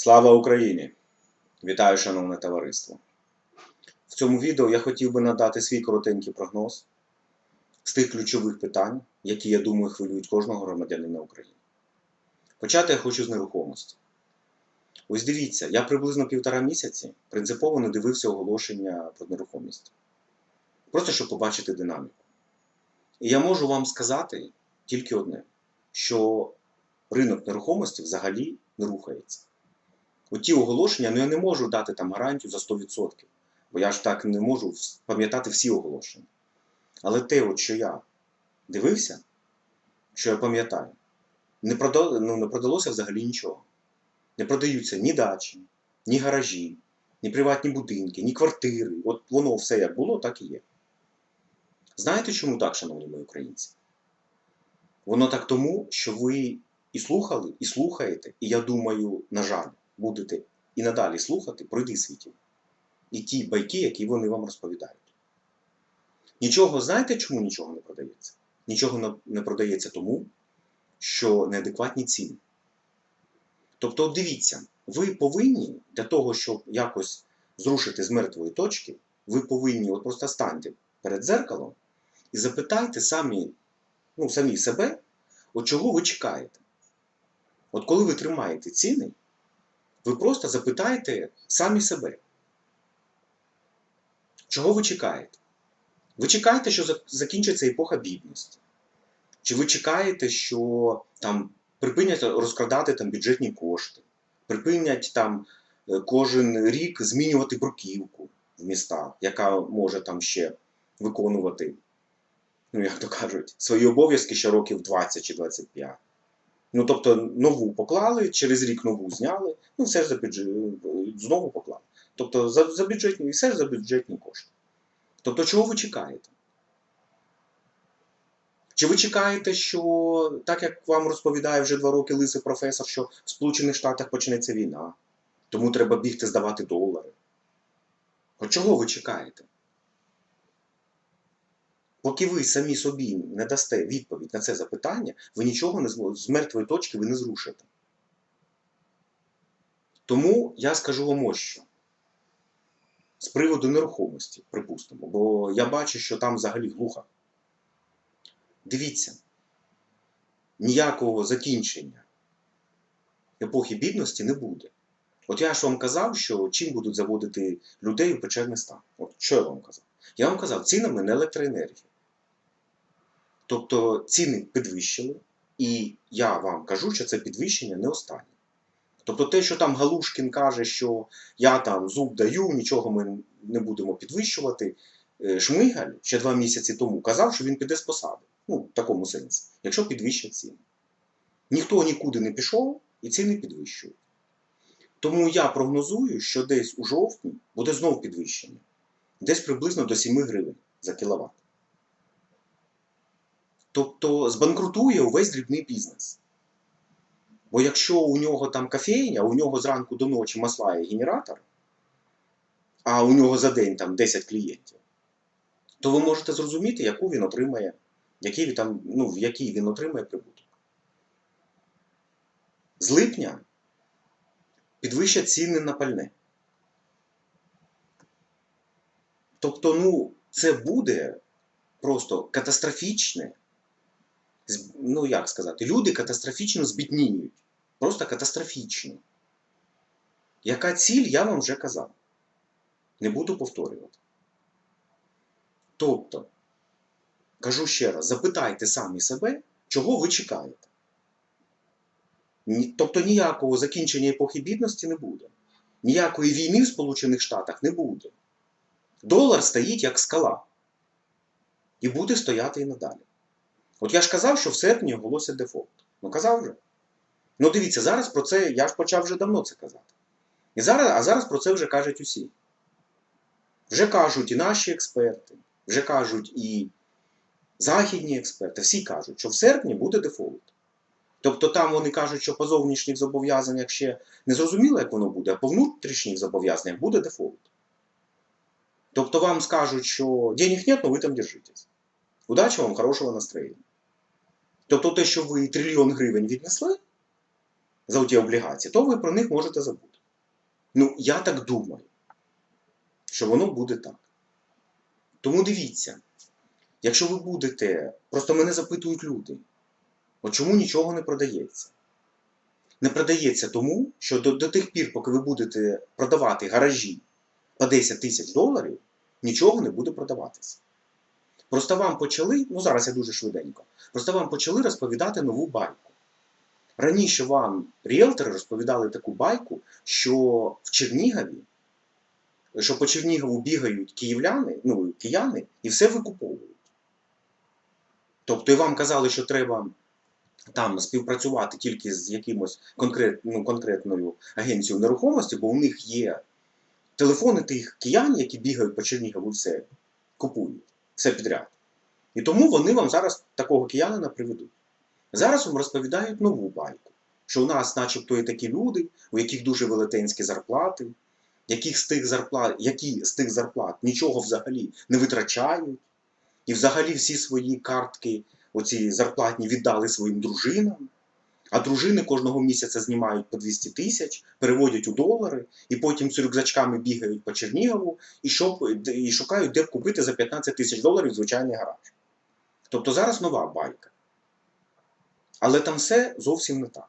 Слава Україні! Вітаю, шановне товариство! В цьому відео я хотів би надати свій коротенький прогноз з тих ключових питань, які, я думаю, хвилюють кожного громадянина України. Почати я хочу з нерухомості. Ось дивіться, я приблизно півтора місяці принципово не дивився оголошення про нерухомість. Просто щоб побачити динаміку. І я можу вам сказати тільки одне: що ринок нерухомості взагалі не рухається. Оті оголошення, ну я не можу дати там гарантію за 100%, бо я ж так не можу пам'ятати всі оголошення. Але те, от, що я дивився, що я пам'ятаю, не, продал, ну, не продалося взагалі нічого. Не продаються ні дачі, ні гаражі, ні приватні будинки, ні квартири. От воно все як було, так і є. Знаєте, чому так, шановні мої українці? Воно так тому, що ви і слухали, і слухаєте, і я думаю, на жаль, будете і надалі слухати про світів. І ті байки, які вони вам розповідають. Нічого, знаєте, чому нічого не продається? Нічого не- продається тому, що неадекватні ціни. Тобто, дивіться, ви повинні для того, щоб якось зрушити з мертвої точки, ви повинні от просто станьте перед дзеркалом і запитайте самі, ну, самі себе, от чого ви чекаєте. От коли ви тримаєте ціни, ви просто запитаєте самі себе, чого ви чекаєте? Ви чекаєте, що закінчиться епоха бідності? Чи ви чекаєте, що там припинять розкрадати там бюджетні кошти, припинять там е, кожен рік змінювати бруківку в містах, яка може там ще виконувати, ну як то кажуть, свої обов'язки ще років 20 чи 25. Ну, тобто нову поклали, через рік нову зняли, ну все ж за бюджет, знову поклали. Тобто за, за бюджетні, все ж за бюджетні кошти. Тобто, чого ви чекаєте? Чи ви чекаєте, що, так як вам розповідає вже два роки лисий професор, що в Сполучених Штатах почнеться війна, тому треба бігти здавати долари? От чого ви чекаєте? Поки ви самі собі не дасте відповідь на це запитання, ви нічого не змо- з мертвої точки ви не зрушите. Тому я скажу вам ось що. З приводу нерухомості, припустимо, бо я бачу, що там взагалі глухо. Дивіться, ніякого закінчення епохи бідності не буде. От я ж вам казав, що чим будуть заводити людей у печерний стан. От що я вам казав? Я вам казав цінами на електроенергію. Тобто ціни підвищили, і я вам кажу, що це підвищення не останнє. Тобто те, що там Галушкін каже, що я там зуб даю, нічого ми не будемо підвищувати. Е, Шмигаль ще два місяці тому казав, що він піде з посади. Ну, в такому сенсі, якщо підвищать ціни. Ніхто нікуди не пішов і ціни підвищують. Тому я прогнозую, що десь у жовтні буде знов підвищення. Десь приблизно до 7 гривень за кіловат. Тобто збанкрутує увесь дрібний бізнес. Бо якщо у нього там кофейня, у нього зранку до ночі маслає генератор, а у нього за день там 10 клієнтів, то ви можете зрозуміти, яку він отримає, який там, ну, в який він отримає прибуток. З липня підвищать ціни на пальне. Тобто, ну, це буде просто катастрофічне. Ну, як сказати, люди катастрофічно збідніють. Просто катастрофічно. Яка ціль, я вам вже казав. Не буду повторювати. Тобто, кажу ще раз, запитайте самі себе, чого ви чекаєте. Тобто ніякого закінчення епохи бідності не буде. Ніякої війни в Сполучених Штатах не буде. Долар стоїть як скала. І буде стояти і надалі. От я ж казав, що в серпні оголосять дефолт. Ну казав вже. Ну дивіться, зараз про це, я ж почав вже давно це казати. І зараз, а зараз про це вже кажуть усі. Вже кажуть і наші експерти, вже кажуть і західні експерти, всі кажуть, що в серпні буде дефолт. Тобто там вони кажуть, що по зовнішніх зобов'язаннях ще не зрозуміло, як воно буде, а по внутрішніх зобов'язаннях буде дефолт. Тобто вам скажуть, що денег нет, но ви там держитесь. Удачі вам, хорошого настроєння. Тобто те, що ви трильйон гривень віднесли, за ті облігації, то ви про них можете забути. Ну, я так думаю, що воно буде так. Тому дивіться, якщо ви будете, просто мене запитують люди, от чому нічого не продається? Не продається тому, що до, до тих пір, поки ви будете продавати гаражі по 10 тисяч доларів, нічого не буде продаватися. Просто вам почали, ну зараз я дуже швиденько, просто вам почали розповідати нову байку. Раніше вам ріелтори розповідали таку байку, що в Чернігові, що по Чернігову бігають київляни, ну, кияни і все викуповують. Тобто і вам казали, що треба там співпрацювати тільки з якимось конкрет, ну, конкретною агенцією нерухомості, бо у них є телефони тих киян, які бігають по Чернігову, все купують, все підряд. І тому вони вам зараз такого киянина приведуть. Зараз вам розповідають нову байку, що у нас, начебто, є такі люди, у яких дуже велетенські зарплати, яких з тих зарплат, які з тих зарплат нічого взагалі не витрачають, і взагалі всі свої картки, оці зарплатні, віддали своїм дружинам. А дружини кожного місяця знімають по 200 тисяч, переводять у долари, і потім з рюкзачками бігають по Чернігову і, шоп, і шукають, де купити за 15 тисяч доларів звичайний гараж. Тобто зараз нова байка. Але там все зовсім не так.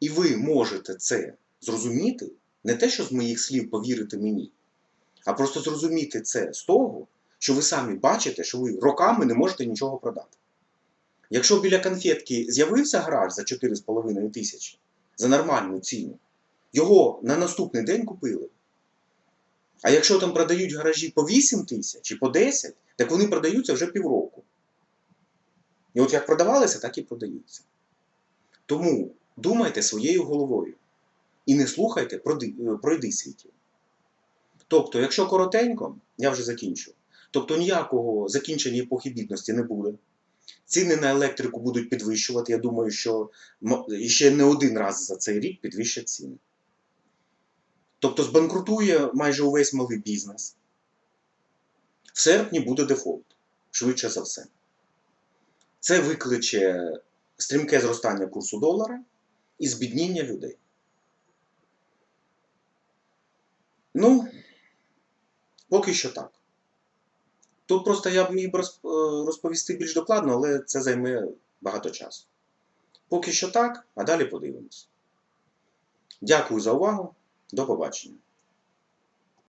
І ви можете це зрозуміти, не те, що з моїх слів повірити мені, а просто зрозуміти це з того, що ви самі бачите, що ви роками не можете нічого продати. Якщо біля конфетки з'явився гараж за 4,5 тисячі за нормальну ціну, його на наступний день купили. А якщо там продають гаражі по 8 тисяч і по 10, так вони продаються вже півроку. І от як продавалися, так і продаються. Тому думайте своєю головою і не слухайте пройди світів. Тобто, якщо коротенько, я вже закінчу. Тобто ніякого закінчення епохи бідності не буде. Ціни на електрику будуть підвищувати. Я думаю, що ще не один раз за цей рік підвищать ціни. Тобто збанкрутує майже увесь малий бізнес. В серпні буде дефолт, швидше за все. Це викличе стрімке зростання курсу долара і збідніння людей. Ну, поки що так. Тут просто я б міг розповісти більш докладно, але це займе багато часу. Поки що так, а далі подивимось. Дякую за увагу. До побачення.